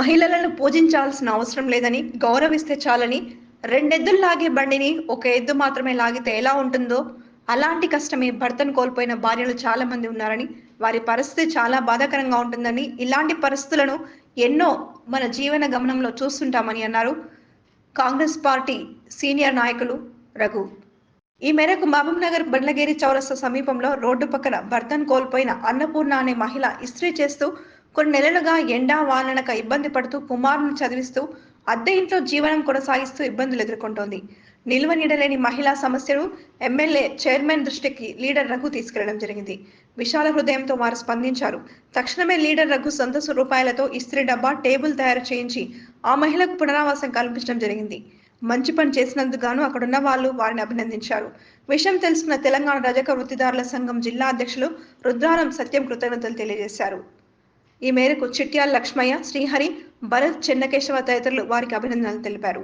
మహిళలను పూజించాల్సిన అవసరం లేదని గౌరవిస్తే చాలని రెండెద్దులు లాగే బండిని ఒక ఎద్దు మాత్రమే లాగితే ఎలా ఉంటుందో అలాంటి కష్టమే భర్తను కోల్పోయిన భార్యలు చాలా మంది ఉన్నారని వారి పరిస్థితి చాలా బాధాకరంగా ఉంటుందని ఇలాంటి పరిస్థితులను ఎన్నో మన జీవన గమనంలో చూస్తుంటామని అన్నారు కాంగ్రెస్ పార్టీ సీనియర్ నాయకులు రఘు. ఈ మేరకు మహబూబ్ నగర్ బండ్లగేరి చౌరస్తా సమీపంలో రోడ్డు పక్కన భర్తను కోల్పోయిన అన్నపూర్ణ అనే మహిళ ఇస్త్రీ చేస్తూ కొన్ని నెలలుగా ఎండా వాననక ఇబ్బంది పడుతూ కుమారుని చదివిస్తూ అద్దె ఇంట్లో జీవనం కొనసాగిస్తూ ఇబ్బందులు ఎదుర్కొంటోంది. నిల్వ నీడలేని మహిళా సమస్యను ఎమ్మెల్యే చైర్మన్ దృష్టికి లీడర్ రఘు తీసుకెళ్ళడం జరిగింది. విశాల హృదయంతో వారు స్పందించారు. తక్షణమే లీడర్ రఘు సొంత రూపాయలతో ఇస్త్రీ డబ్బా టేబుల్ తయారు చేయించి ఆ మహిళకు పునరావాసం కల్పించడం జరిగింది. మంచి పని చేసినందుకు గాను అక్కడున్న వాళ్ళు వారిని అభినందించారు. విషయం తెలుసుకున్న తెలంగాణ రజక వృత్తిదారుల సంఘం జిల్లా అధ్యక్షులు రుద్రారం సత్యం కృతజ్ఞతలు తెలియజేశారు. ఈ మేరకు చిట్యాల లక్ష్మయ్య శ్రీహరి భరత్ చెన్నకేశవ తదితరులు వారికి అభినందనలు తెలిపారు.